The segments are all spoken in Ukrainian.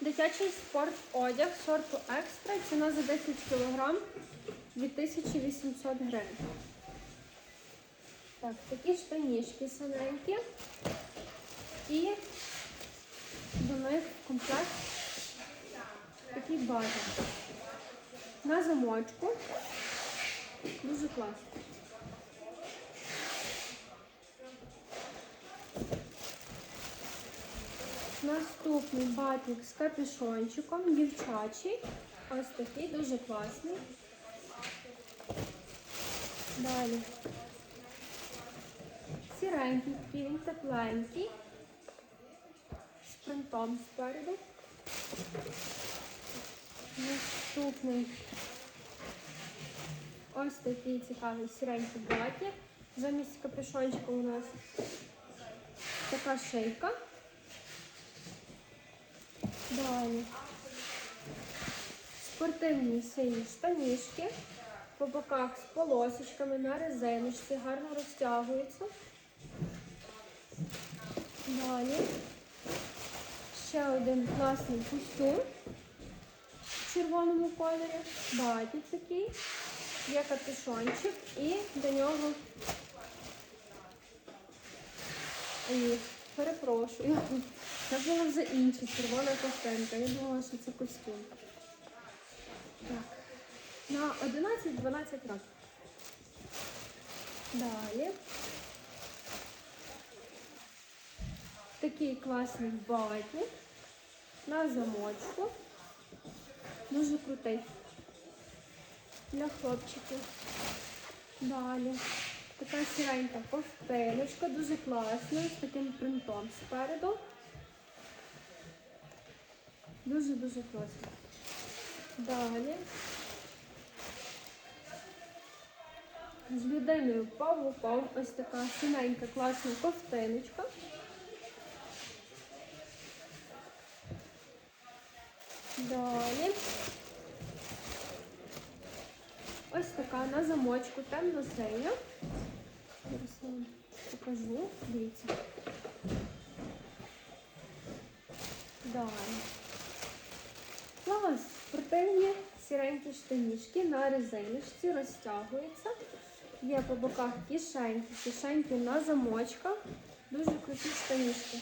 Дитячий спорт одяг сорту екстра. Ціна за 10 кг 2800 гривень. Так, такі штанішки синенькі. І до них комплект такі бази. На замочку. Дуже класно. Наступний батик з капюшончиком, дівчачий. Ось такий дуже класний. Далі. Сіренький, тепленький. З принтом спереду. Наступний. Ось такий цікавий сіренький батик. Замість капюшончика у нас така шийка. Далі. Спортивні сині штанішки. По боках з полосочками на резиночці, гарно розтягуються. Далі. Ще один класний костюм в червоному кольорі. Батік такий. Є капюшончик і до нього. Ой, перепрошую. Це була вже інша червона ковтинка. Я думала, що це костюм. Так. На 11-12 років. Далі. Такий класний батник на замочку. Дуже крутий. Для хлопчиків. Далі. Така сіренька ковтиночка, дуже класна, з таким принтом спереду. Дуже-дуже класно. Далі. З людиною павуком ось така синенька класна ковтиночка. Далі. Ось така на замочку темно-синя. Зараз вам покажу. Дивіться. Далі. Клас. Спортивні сіренькі штанішки на резиночці розтягуються. Є по боках кишеньки, кишеньки на замочках. Дуже круті штанішки.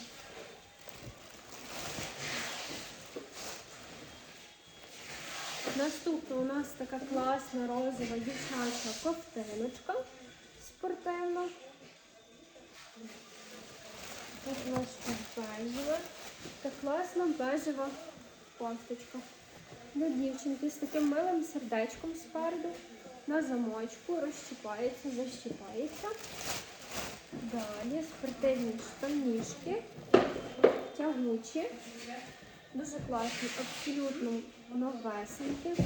Наступна у нас така класна розова дівчача ковтиночка спортивна. Тут у нас бежева. Та класна бежева кофточка. Для дівчинки з таким милим сердечком спереду. На замочку розщіпається, защіпається. Далі спортивні штанішки, тягучі. Дуже класні, абсолютно новесенькі.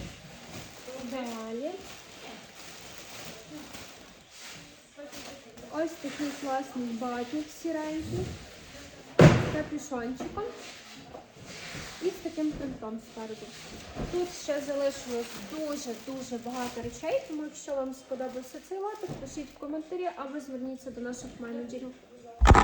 Далі. Ось такий класний батник сіренький з капюшончиком і з таким принтом спереду. Тут ще залишилось дуже-дуже багато речей, тому якщо вам сподобався цей лотик, пишіть в коментарі або зверніться до наших менеджерів.